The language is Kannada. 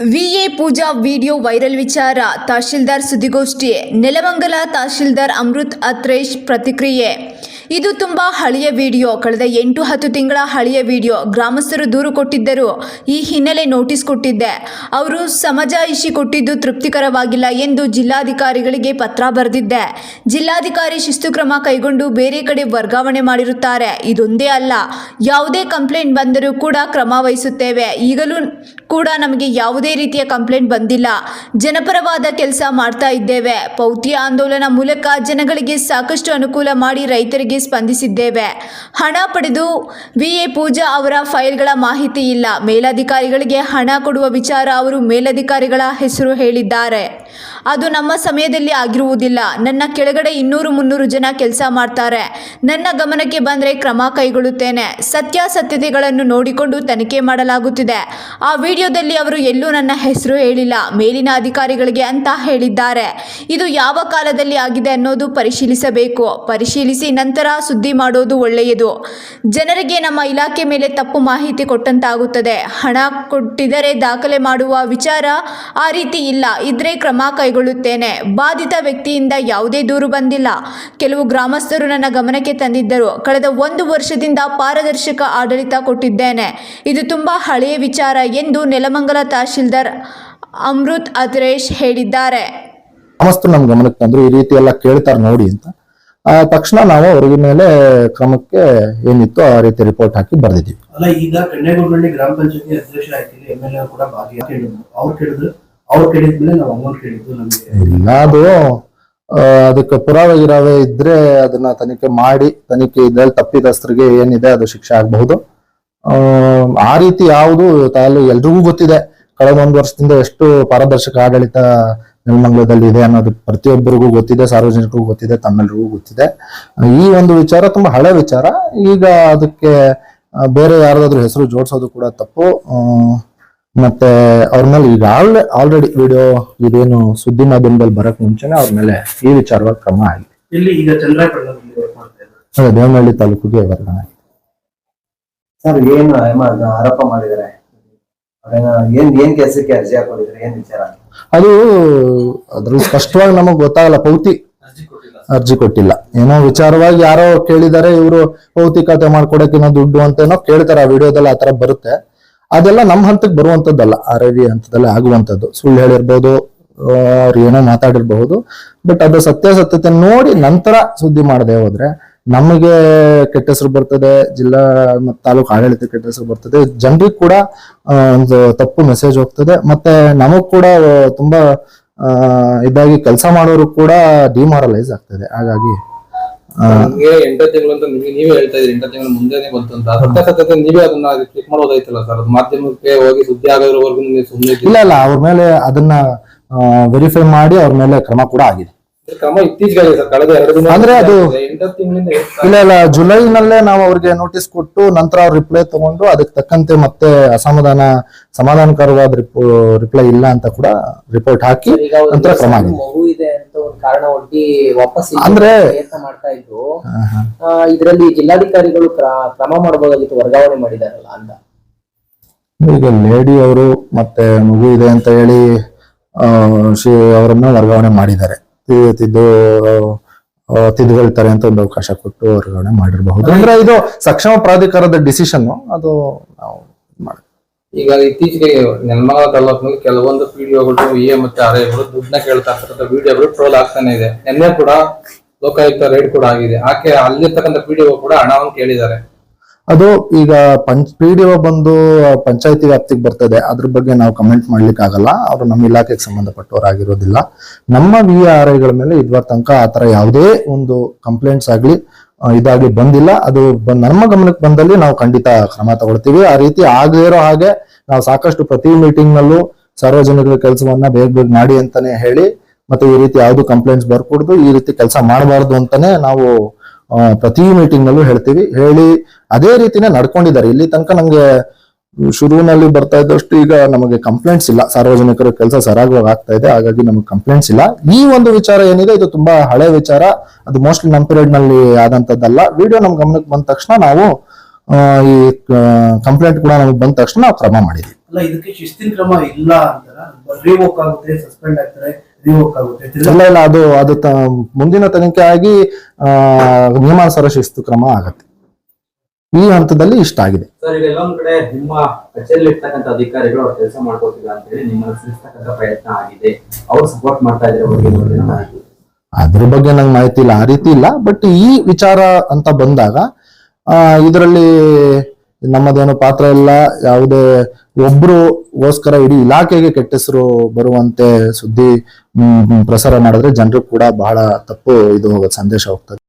ವಿಎ ಪೂಜಾ ವಿಡಿಯೋ ವೈರಲ್ ವಿಚಾರ ತಹಶೀಲ್ದಾರ್ ಸುದ್ದಿಗೋಷ್ಠಿ ನೆಲಮಂಗಲ ತಹಶೀಲ್ದಾರ್ ಅಮೃತ್ ಅತ್ರೇಶ್ ಪ್ರತಿಕ್ರಿಯೆ. ಇದು ತುಂಬಾ ಹಳೆಯ ವಿಡಿಯೋ. ಕಳೆದ ಎಂಟು ಹತ್ತು ತಿಂಗಳ ಹಳೆಯ ವಿಡಿಯೋ. ಗ್ರಾಮಸ್ಥರು ದೂರು ಕೊಟ್ಟಿದ್ದರು. ಈ ಹಿನ್ನೆಲೆ ನೋಟಿಸ್ ಕೊಟ್ಟಿದ್ದೆ. ಅವರು ಸಮಜಾಯಿಷಿ ಕೊಟ್ಟಿದ್ದು ತೃಪ್ತಿಕರವಾಗಿಲ್ಲ ಎಂದು ಜಿಲ್ಲಾಧಿಕಾರಿಗಳಿಗೆ ಪತ್ರ ಬರೆದಿದ್ದೆ. ಜಿಲ್ಲಾಧಿಕಾರಿ ಶಿಸ್ತು ಕ್ರಮ ಕೈಗೊಂಡು ಬೇರೆ ಕಡೆ ವರ್ಗಾವಣೆ ಮಾಡಿರುತ್ತಾರೆ. ಇದೊಂದೇ ಅಲ್ಲ, ಯಾವುದೇ ಕಂಪ್ಲೇಂಟ್ ಬಂದರೂ ಕೂಡ ಕ್ರಮ ವಹಿಸುತ್ತೇವೆ. ಈಗಲೂ ಕೂಡ ನಮಗೆ ಯಾವುದೇ ರೀತಿಯ ಕಂಪ್ಲೇಂಟ್ ಬಂದಿಲ್ಲ. ಜನಪರವಾದ ಕೆಲಸ ಮಾಡ್ತಾ ಇದ್ದೇವೆ. ಪೌತಿಯ ಆಂದೋಲನ ಮೂಲಕ ಜನಗಳಿಗೆ ಸಾಕಷ್ಟು ಅನುಕೂಲ ಮಾಡಿ ರೈತರಿಗೆ ಸ್ಪಂದಿಸಿದ್ದೇವೆ. ಹಣ ಪಡೆದು ವಿಎ ಪೂಜಾ ಅವರ ಫೈಲ್ಗಳ ಮಾಹಿತಿ ಇಲ್ಲ. ಮೇಲಧಿಕಾರಿಗಳಿಗೆ ಹಣ ಕೊಡುವ ವಿಚಾರ ಅವರು ಮೇಲಧಿಕಾರಿಗಳ ಹೆಸರು ಹೇಳಿದ್ದಾರೆ. ಅದು ನಮ್ಮ ಸಮಯದಲ್ಲಿ ಆಗಿರುವುದಿಲ್ಲ. ನನ್ನ ಕೆಳಗಡೆ ಇನ್ನೂರು ಮುನ್ನೂರು ಜನ ಕೆಲಸ ಮಾಡ್ತಾರೆ. ನನ್ನ ಗಮನಕ್ಕೆ ಬಂದರೆ ಕ್ರಮ ಕೈಗೊಳ್ಳುತ್ತೇನೆ. ಸತ್ಯಾಸತ್ಯತೆಗಳನ್ನು ನೋಡಿಕೊಂಡು ತನಿಖೆ ಮಾಡಲಾಗುತ್ತಿದೆ. ಆ ವಿಡಿಯೋದಲ್ಲಿ ಅವರು ಎಲ್ಲೂ ನನ್ನ ಹೆಸರು ಹೇಳಿಲ್ಲ. ಮೇಲಿನ ಅಧಿಕಾರಿಗಳಿಗೆ ಅಂತ ಹೇಳಿದ್ದಾರೆ. ಇದು ಯಾವ ಕಾಲದಲ್ಲಿ ಆಗಿದೆ ಅನ್ನೋದು ಪರಿಶೀಲಿಸಬೇಕು. ಪರಿಶೀಲಿಸಿ ನಂತರ ಸುದ್ದಿ ಮಾಡೋದು ಒಳ್ಳೆಯದು. ಜನರಿಗೆ ನಮ್ಮ ಇಲಾಖೆ ಮೇಲೆ ತಪ್ಪು ಮಾಹಿತಿ ಕೊಟ್ಟಂತಾಗುತ್ತದೆ. ಹಣ ಕೊಟ್ಟಿದರೆ ದಾಖಲೆ ಮಾಡುವ ವಿಚಾರ ಆ ರೀತಿ ಇಲ್ಲ. ಇದ್ರೆ ಕ್ರಮ ಕೈಗೊಳ್ಳುತ್ತೇನೆ. ಬಾಧಿತ ವ್ಯಕ್ತಿಯಿಂದ ಯಾವುದೇ ದೂರು ಬಂದಿಲ್ಲ. ಕೆಲವು ಗ್ರಾಮಸ್ಥರು ನನ್ನ ಗಮನಕ್ಕೆ ತಂದಿದ್ದರು. ಕಳೆದ ಒಂದು ವರ್ಷದಿಂದ ಪಾರದರ್ಶಕ ಆಡಳಿತ ಕೊಟ್ಟಿದ್ದೇನೆ. ಇದು ತುಂಬಾ ಹಳೆಯ ವಿಚಾರ ಎಂದು ನೆಲಮಂಗಲ ತಹಶೀಲ್ದಾರ್ ಅಮೃತ್ ಅದ್ರೇಶ್ ಹೇಳಿದ್ದಾರೆ. ಗಮನಕ್ಕೆ ತಂದ್ರು ಈ ರೀತಿ ಎಲ್ಲ ಕೇಳ್ತಾರೆ ನೋಡಿ ಅಂತ. ಆ ತಕ್ಷಣ ನಾವು ಅವ್ರಿಗೆ ಮೇಲೆ ಕ್ರಮಕ್ಕೆ ಏನಿತ್ತು ಆ ರೀತಿ ರಿಪೋರ್ಟ್ ಹಾಕಿ ಬರೆದಿದ್ದೀವಿ ಅಲ್ಲ ಈಗ ಕನ್ಯಾಗುಂಡಳ್ಳಿ ಗ್ರಾಮ ಪಂಚಾಯತಿ ಅಧ್ಯಕ್ಷ ಆಯ್ತಿಲ್ಲ ಎಂ ಎಲ್ ಎ ಕೂಡ ಭಾಗಿ ಕೇಳಿದ್ರು. ಅವ್ರು ಕೇಳಿದ್ರು ಅವ್ರು ಕೇಳಿದ್ಮೇಲೆ ನಾವು ಅಮೌಂಟ್ ಕೇಳಿದ್ದು ನಮಗೆ. ಇಲ್ಲ ಅದು ಆ, ಅದಕ್ಕೆ ಪುರಾವೆ ಗಿರಾವೆ ಇದ್ರೆ ಅದನ್ನ ತನಿಖೆ ಮಾಡಿ ತನಿಖೆ ಇದ್ರಲ್ಲಿ ತಪ್ಪಿತಸ್ಥರಿಗೆ ಏನಿದೆ ಅದು ಶಿಕ್ಷೆ ಆಗಬಹುದು. ಆ ರೀತಿ ಯಾವುದು ತಾಲು ಎಲ್ರಿಗೂ ಗೊತ್ತಿದೆ. ಕಳೆದ ಒಂದು ವರ್ಷದಿಂದ ಎಷ್ಟು ಪಾರದರ್ಶಕ ಆಡಳಿತ ನೆಲಮಂಗಲದಲ್ಲಿ ಇದೆ ಅನ್ನೋದು ಪ್ರತಿಯೊಬ್ಬರಿಗೂ ಗೊತ್ತಿದೆ ಸಾರ್ವಜನಿಕರಿಗೂ ಗೊತ್ತಿದೆ ತಮ್ಮೆಲ್ಲರಿಗೂ ಗೊತ್ತಿದೆ. ಈ ಒಂದು ವಿಚಾರ ತುಂಬಾ ಹಳೆ ವಿಚಾರ. ಈಗ ಅದಕ್ಕೆ ಬೇರೆ ಯಾರ್ದಾದ್ರು ಹೆಸರು ಜೋಡಿಸೋದು ಕೂಡ ತಪ್ಪು. ಆ, ಮತ್ತೆ ಅವ್ರ ಮೇಲೆ ಈಗ ಆಲ್ರೆಡಿ ವಿಡಿಯೋ ಇದೇನು ಸುದ್ದಿ ಮಾಧ್ಯಮದಲ್ಲಿ ಬರಕ್ ಮುಂಚೆನೆ ಅವ್ರ ಮೇಲೆ ಈ ವಿಚಾರವಾಗಿ ಕ್ರಮ ಆಗಿದೆ. ಇಲ್ಲಿ ಈಗ ಅದೇ ದೇವನಹಳ್ಳಿ ತಾಲೂಕಿಗೆ ವರ್ಗಾವಣೆ ಆಗಿದೆ. ಸರ್ ಏನು ಆರೋಪ ಮಾಡಿದರೆ ಅವ್ರೇನ ಏನ್ ಏನ್ ಕೆಲಸಕ್ಕೆ ಅರ್ಜಿ ಹಾಕೊಂಡಿದ್ರೆ ಏನ್ ವಿಚಾರ? ಅದು ಅದ್ರಲ್ಲಿ ಸ್ಪಷ್ಟವಾಗಿ ನಮಗ್ ಗೊತ್ತಾಗಲ್ಲ, ಪೌತಿ ಅರ್ಜಿ ಕೊಟ್ಟಿಲ್ಲ. ಏನೋ ವಿಚಾರವಾಗಿ ಯಾರೋ ಕೇಳಿದಾರೆ, ಇವರು ಪೌತಿ ಖಾತೆ ಮಾಡ್ಕೊಡಕ್ಕೆ ದುಡ್ಡು ಅಂತ ಏನೋ ಕೇಳ್ತಾರೆ, ಆ ವಿಡಿಯೋದಲ್ಲಿ ಆತರ ಬರುತ್ತೆ. ಅದೆಲ್ಲ ನಮ್ಮ ಹಂತಕ್ಕೆ ಬರುವಂತದ್ದಲ್ಲ ಆರ್ ಐ ವಿ ಹಂತದಲ್ಲಿ ಆಗುವಂತದ್ದು ಸುಳ್ಳು ಹೇಳಿರ್ಬೋದು ಅವ್ರು ಏನೋ ಮಾತಾಡಿರ್ಬಹುದು, ಬಟ್ ಅದು ಸತ್ಯಾಸತ್ಯತೆ ನೋಡಿ ನಂತರ ಸುದ್ದಿ ಮಾಡದೆ ಹೋದ್ರೆ ನಮಗೆ ಕೆಟ್ಟ ಹೆಸರು ಬರ್ತದೆ ಜಿಲ್ಲಾ ಮತ್ತು ತಾಲೂಕು ಆಡಳಿತ ಕೆಟ್ಟ ಹೆಸರು ಬರ್ತದೆ. ಜನರಿಗೆ ಕೂಡ ಒಂದು ತಪ್ಪು ಮೆಸೇಜ್ ಹೋಗ್ತದೆ. ಮತ್ತೆ ನಮಗ್ ಕೂಡ ತುಂಬಾ ಇದಾಗಿ ಕೆಲಸ ಮಾಡೋರು ಕೂಡ ಡಿಮಾರಲೈಸ್ ಆಗ್ತದೆ. ಹಾಗಾಗಿ ನಮ್ಗೆ ಎಂಟು ತಿಂಗಳು ಅಂತ ನೀವೇ ನೀವೇ ಹೇಳ್ತಾ ಇದ್ರಿ ಎಂಟು ತಿಂಗಳು ಮುಂದೆನೆ ಬಂತು ಅಂತ. ಸತ್ಯಾಸತ್ಯತೆ ನೀವೇ ಅದನ್ನ ಕ್ಲಿಕ್ ಮಾಡೋದಾಯ್ತಲ್ಲ ಸರ್? ಅದು ಮಾಧ್ಯಮಕ್ಕೆ ಹೋಗಿ ಸುದ್ದಿ ಆಗೋದ್ರವರೆಗೂ ನೀವು ಸುಮ್ಮನೆ ಇಲ್ಲ ಇಲ್ಲ. ಅವ್ರ ಮೇಲೆ ಅದನ್ನ ವೆರಿಫೈ ಮಾಡಿ ಅವ್ರ ಮೇಲೆ ಕ್ರಮ ಕೂಡ ಆಗಿದೆ. ಕ್ರಮ ಇತ್ತೀಚೆಗೆ ಸರ್. ಕಳೆದ ಎರಡು ದಿನ ಅಂದ್ರೆ ಅದು- ತಿಂಗಳಿಂದ ಇಲ್ಲ ಇಲ್ಲ. ಜುಲೈನಲ್ಲೇ ನಾವು ಅವ್ರಿಗೆ ನೋಟಿಸ್ ಕೊಟ್ಟು ನಂತರ ಅವ್ರ ರಿಪ್ಲೈ ತಗೊಂಡು ಅದಕ್ಕೆ ತಕ್ಕಂತೆ ಮತ್ತೆ ಅಸಮಾಧಾನ ಸಮಾಧಾನಕರವಾದ ರಿಪ್ಲೈ ಇಲ್ಲ ಅಂತ ಕೂಡ ರಿಪೋರ್ಟ್ ಹಾಕಿ ನಂತರ ಕ್ರಮ ಮಗು ಇದೆ ಅಂತ ಒಂದು ಕಾರಣ ಒಡ್ಡಿ ವಾಪಸ್ ಅಂದ್ರೆ- ಪ್ರಯತ್ನ ಮಾಡ್ತಾ ಇದ್ರು. ಇದರಲ್ಲಿ ಜಿಲ್ಲಾಧಿಕಾರಿಗಳು ಕ್ರ- ಕ್ರಮ ಮಾಡಬಹುದಾಗಿತ್ತು ವರ್ಗಾವಣೆ ಮಾಡಿದಾರಲ್ಲ ಅಂತ. ಈಗ ಲೇಡಿ ಅವರು ಮತ್ತೆ ಮಗು ಇದೆ ಅಂತ ಹೇಳಿ ಅವರನ್ನ ವರ್ಗಾವಣೆ ಮಾಡಿದ್ದಾರೆ. ತಿದ್ದು ತಿದ್ದುಕೊಳ್ತಾರೆ ಅಂತ ಒಂದು ಅವಕಾಶ ಕೊಟ್ಟು ವರ್ಗಾವಣೆ ಮಾಡಿರಬಹುದು. ಅಂದ್ರೆ ಇದು ಸಕ್ಷಮ ಪ್ರಾಧಿಕಾರದ ಡಿಸಿಷನ್ ಅದು ನಾವು ಮಾಡ್ತೀವಿ. ಈಗ ಇತ್ತೀಚೆಗೆ ನೆಲಮಂಗಲ ತಾಲೂಕಿನಲ್ಲಿ ಕೆಲವೊಂದು ಪಿಡಿಒಗಳು ಎ ಮತ್ತೆ ಆರ್ ಐಗಳು ದುಡ್ಡನ್ನ ಕೇಳ್ತಾ ಇರ್ತಕ್ಕಂಥ ವಿಡಿಯೋಗಳು ಟ್ರೋಲ್ ಆಗ್ತಾನೆ ಇದೆ. ನಿನ್ನೆ ಕೂಡ ಲೋಕಾಯುಕ್ತ ರೈಡ್ ಕೂಡ ಆಗಿದೆ. ಆಕೆ ಅಲ್ಲಿರ್ತಕ್ಕಂಥ ಪಿಡಿಒ ಕೂಡ ಹಣವನ್ನು ಕೇಳಿದ್ದಾರೆ. ಅದು ಈಗ ಪಂಚ್ ಪಿ ಡಿ ಒ ಬಂದು ಪಂಚಾಯತಿ ವ್ಯಾಪ್ತಿಗೆ ಬರ್ತದೆ ಅದ್ರ ಬಗ್ಗೆ ನಾವು ಕಮೆಂಟ್ ಮಾಡ್ಲಿಕ್ಕೆ ಆಗಲ್ಲ ಅವರು ನಮ್ಮ ಇಲಾಖೆಗೆ ಸಂಬಂಧಪಟ್ಟವರಾಗಿರೋದಿಲ್ಲ ನಮ್ಮ ವಿ ಆರ್ ಐಗಳ ಮೇಲೆ ಇದುವರ ತನಕ ಆತರ ಯಾವುದೇ ಒಂದು ಕಂಪ್ಲೇಂಟ್ಸ್ ಆಗಲಿ ಇದಾಗಿ ಬಂದಿಲ್ಲ. ಅದು ನಮ್ಮ ಗಮನಕ್ಕೆ ಬಂದಲ್ಲಿ ನಾವು ಖಂಡಿತ ಕ್ರಮ ತಗೊಳ್ತೀವಿ. ಆ ರೀತಿ ಆಗದೇ ಇರೋ ಹಾಗೆ ನಾವು ಸಾಕಷ್ಟು ಪ್ರತಿ ಮೀಟಿಂಗ್ ನಲ್ಲೂ ಸಾರ್ವಜನಿಕರ ಕೆಲಸವನ್ನ ಬೇಗ ಬೇಗ ಮಾಡಿ ಅಂತಾನೆ ಹೇಳಿ ಮತ್ತೆ ಈ ರೀತಿ ಯಾವುದು ಕಂಪ್ಲೇಂಟ್ಸ್ ಬರ್ಕೊಡ್ದು ಈ ರೀತಿ ಕೆಲಸ ಮಾಡಬಾರ್ದು ಅಂತಾನೆ ನಾವು ಆ, ಪ್ರತಿ ಮೀಟಿಂಗ್ ನಲ್ಲೂ ಹೇಳ್ತೀವಿ. ಹೇಳಿ, ಅದೇ ರೀತಿನೇ ನಡ್ಕೊಂಡಿದ್ದಾರೆ. ಇಲ್ಲಿ ತನಕ ನಮಗೆ ಶುರುವಿನಲ್ಲಿ ಬರ್ತಾ ಇದ್ದಷ್ಟು ಈಗ ನಮಗೆ ಕಂಪ್ಲೇಂಟ್ಸ್ ಇಲ್ಲ. ಸಾರ್ವಜನಿಕರ ಕೆಲಸ ಸರಾಗವಾಗಿ ಆಗ್ತಾ ಇದೆ. ಹಾಗಾಗಿ ನಮಗೆ ಕಂಪ್ಲೇಂಟ್ಸ್ ಇಲ್ಲ. ಈ ಒಂದು ವಿಚಾರ ಏನಿದೆ, ಇದು ತುಂಬಾ ಹಳೆ ವಿಚಾರ. ಅದು ಮೋಸ್ಟ್ಲಿ ನಮ್ಮ ಪೀರಿಯಡ್ನಲ್ಲಿ ಆದಂತದ್ದಲ್ಲ. ವಿಡಿಯೋ ನಮ್ ಗಮನಕ್ಕೆ ಬಂದ ತಕ್ಷಣ ನಾವು ಈ ಕಂಪ್ಲೇಂಟ್ ಕೂಡ ನಮಗೆ ಬಂದ ತಕ್ಷಣ ಕ್ರಮ ಮಾಡಿದ್ವಿ. ಅಲ್ಲ, ಇದಕ್ಕೆ ಶಿಸ್ತಿನ ಕ್ರಮ ಇಲ್ಲ ಅಂತಾರೆ. ಸಸ್ಪೆಂಡ್ ಆಗ್ತಾರೆ. ಇಲ್ಲ ಇಲ್ಲ ಅದು ಅದು ಮುಂದಿನ ತನಿಖೆ ಆಗಿ ಆ, ನಿಯಮಾನುಸಾರ ಶಿಸ್ತು ಕ್ರಮ ಆಗತ್ತೆ. ಈ ಹಂತದಲ್ಲಿ ಇಷ್ಟ ಆಗಿದೆ. ಸರ್ ಈಗ ಎಲ್ಲೊಂದ್ ಕಡೆ ನಿಮ್ಮ ಕಚೇರಿಯಲ್ಲಿ ಇರ್ತಕ್ಕಂಥ ಅಧಿಕಾರಿಗಳು ಅವ್ರು ಕೆಲಸ ಮಾಡ್ಕೊತಿಲ್ಲ ಅಂತ ಹೇಳಿ ನಿಮ್ಮನ್ನ ಪ್ರಯತ್ನ ಆಗಿದೆ. ಅವ್ರು ಸಪೋರ್ಟ್ ಮಾಡ್ತಾ ಇದ್ರೆ ಬಗ್ಗೆ ಅದ್ರ ಬಗ್ಗೆ ನಂಗೆ ಮಾಹಿತಿ ಇಲ್ಲ ಆ ರೀತಿ ಇಲ್ಲ. ಬಟ್ ಈ ವಿಚಾರ ಅಂತ ಬಂದಾಗ ಆ ಇದರಲ್ಲಿ ನಮ್ಮದೇನು ಪಾತ್ರ ಇಲ್ಲ, ಯಾವುದೇ ಒಬ್ರುಗೋಸ್ಕರ ಇಡೀ ಇಲಾಖೆಗೆ ಕೆಟ್ಟ ಹೆಸರು ಬರುವಂತೆ ಸುದ್ದಿ ಪ್ರಸಾರ ಮಾಡಿದ್ರೆ ಜನರು ಕೂಡ ಬಹಳ ತಪ್ಪು ಇದು ಸಂದೇಶ ಹೋಗ್ತದೆ.